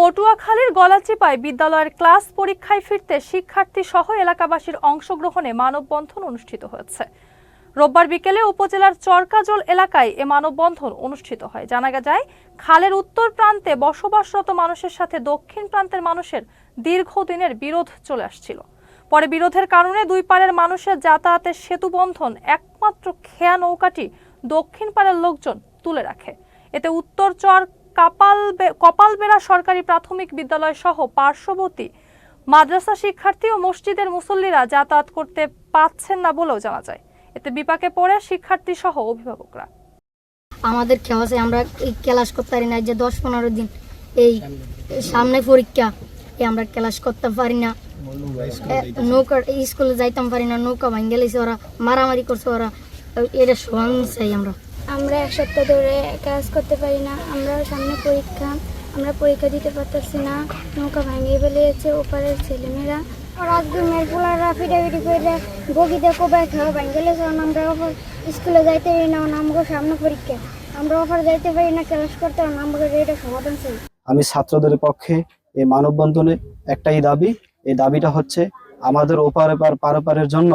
পটুয়াখালীর গলাচিপায় বিদ্যালয়ের ক্লাস পরীক্ষায় ফিরতে শিক্ষার্থী সহ এলাকাবাসীর অংশগ্রহণে মানববন্ধন অনুষ্ঠিত হয়েছে। রোববার বিকেলে উপজেলার চরকাজল এলাকায় এ মানববন্ধন অনুষ্ঠিত হয়। জানা যায়, খালের উত্তর প্রান্তে বসবাসরত মানুষের সাথে দক্ষিণ প্রান্তের মানুষের দীর্ঘদিনের বিরোধ চলে আসছিল। পরে বিরোধের কারণে দুই পাড়ের মানুষের যাতায়াতের সেতু বন্ধন একমাত্র খেয়া নৌকাটি দক্ষিণ পাড়ের লোকজন তুলে রাখে। এতে উত্তর চর কাপাল কপালবেড়া সরকারি প্রাথমিক বিদ্যালয় সহ পার্শ্ববর্তী মাদ্রাসা শিক্ষার্থী ও মসজিদের মুসল্লিরা যাতায়াত করতে পাচ্ছেন না বলেও জানা যায়। এতে বিপাকে পড়ে শিক্ষার্থী সহ অভিভাবকরা। আমাদের খেয়াছে আমরা এই ক্লাস করতে পারি না যে দশ পনেরো দিন, এই সামনে পরীক্ষা আমরা ক্লাস করতে পারি না। নৌকা স্কুলে যাইতাম পারি না, নৌকা ভাঙ্গে গেলেছে ওরা, মারামারি করছে ওরা এটা সমান আমরা। আমরা এক সপ্তাহ ধরে কাজ করতে পারি না আমরা সামনে পরীক্ষা আমরা পরীক্ষা দিতে পারতেছি না। নৌকা ভাঙিয়ে ফেলেছে ওপারের ছেলেমেয়েরা। রাজগুমের পোলারা ফিটাফিটি করে বগিতে কোবাই খাওয়া ভাঙে গেলেছে আমরা স্কুলে যাইতে পারি না সামনে পরীক্ষা। আমরা ওপর যাইতে পারি না ক্লাস করতে পারি না আমাকে এটা সমাধান চাই। আমি ছাত্রদের পক্ষে এই মানববন্ধনে একটাই দাবি এই দাবিটা হচ্ছে আমাদের ওপার এপার পারাপারের জন্য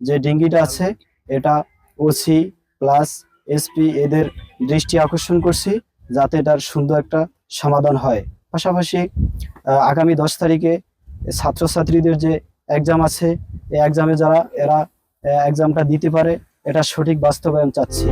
যে ডিঙ্গিটা আছে এটা ওসি প্লাস এসপি এদের দৃষ্টি আকর্ষণ করছি যাতে এটার সুন্দর একটা সমাধান হয়। পাশাপাশি আগামী দশ তারিখে ছাত্রছাত্রীদের যে এক্সাম আছে, এই এক্সামে যারা, এরা এক্সামটা দিতে পারে, এটা সঠিক বাস্তবায়ন চাচ্ছি।